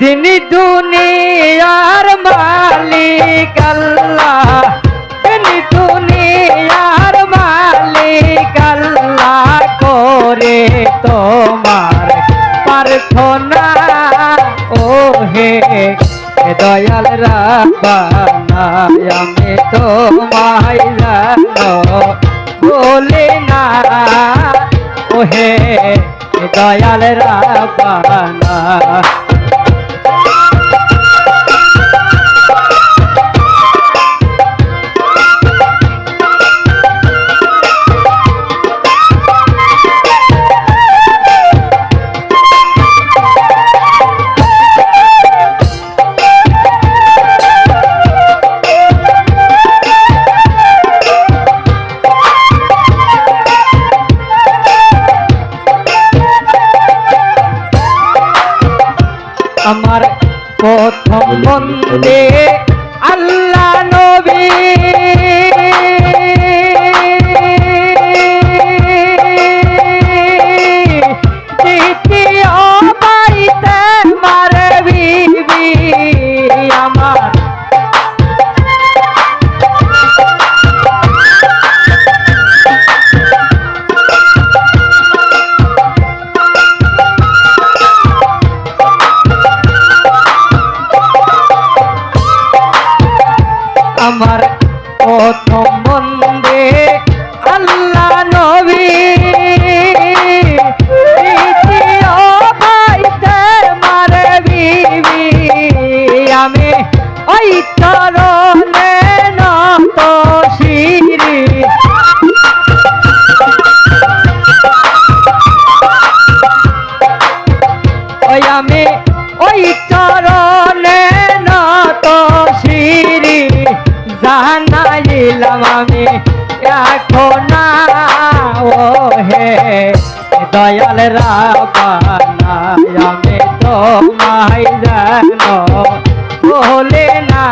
তিনি দুনিয়ার মালিক আল্লাহ। তিনি দুনিয়ার মালিক আল্লাহ করে তোমার প্রার্থনা। ও হে দয়াল রাবানা, আমি তোমায় বলে না। ও হে দয়াল রাবানা আমার প্রথম বন্দে আল্লাহ নবী। দয়াল রাবানা আমি তোমায় জানো বলে না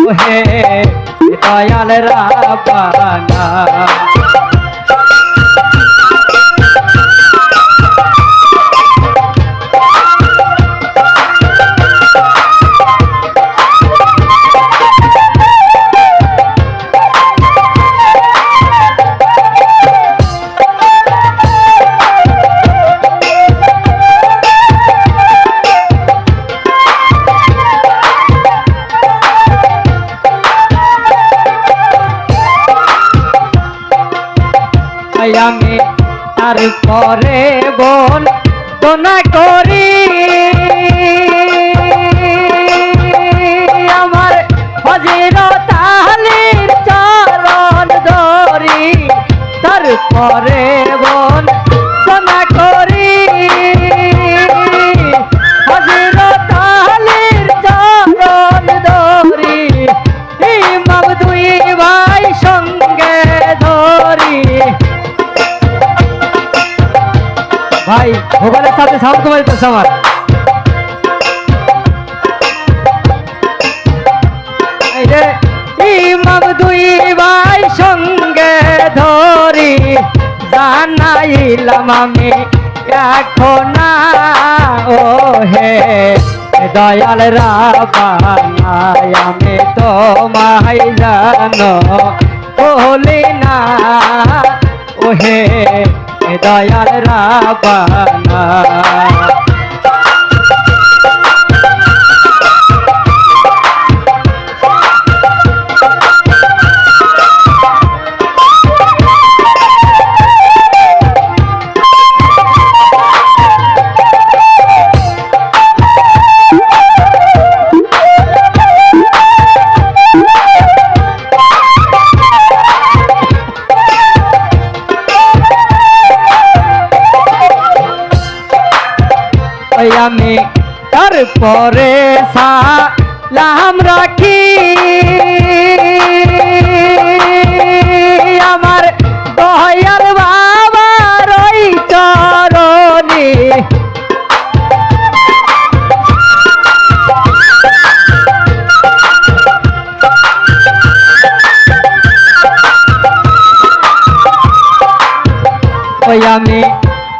ও হে দয়াল রাবানা। তারপরে বল না করি। ভোগালের সাথে সাউন্ড কমে দিতেছে আমার ইমাম দুই ভাই সঙ্গে ধরি, জানাইলাম আমি, এখন ও হে দয়াল রাবানায়, আমি তোমায় জানো, বলি না ও হে দয়াল রাবানা। তারপরে সালাম রাখি। আমার দয়াল বাবার ওই চরণে। ওই আমি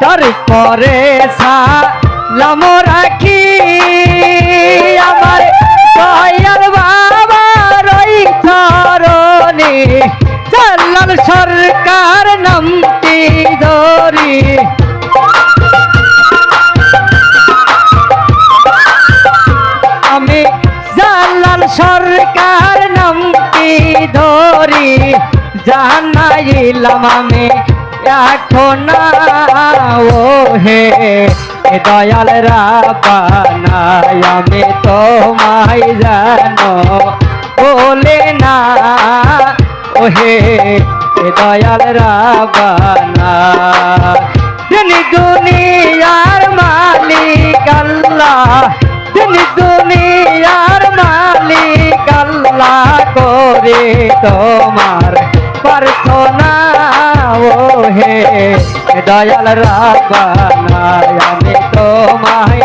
তারপরে সালাম রাখি। সরকার নামটি ধরি। আমি জালাল সরকার নামটি ধরি। জানাইলাম আমি এখন ও হে দয়াল রাবানাই, আমি তোমায় জানো বলে না, ওহে দয়াল রাবানা। দিন দুনিয়ার মালিক আল্লাহ দিন দুনিয়ার মালিক আল্লাহ করে তোমার প্রার্থনা ও হে দয়াল রাবানা, আমি তোমায়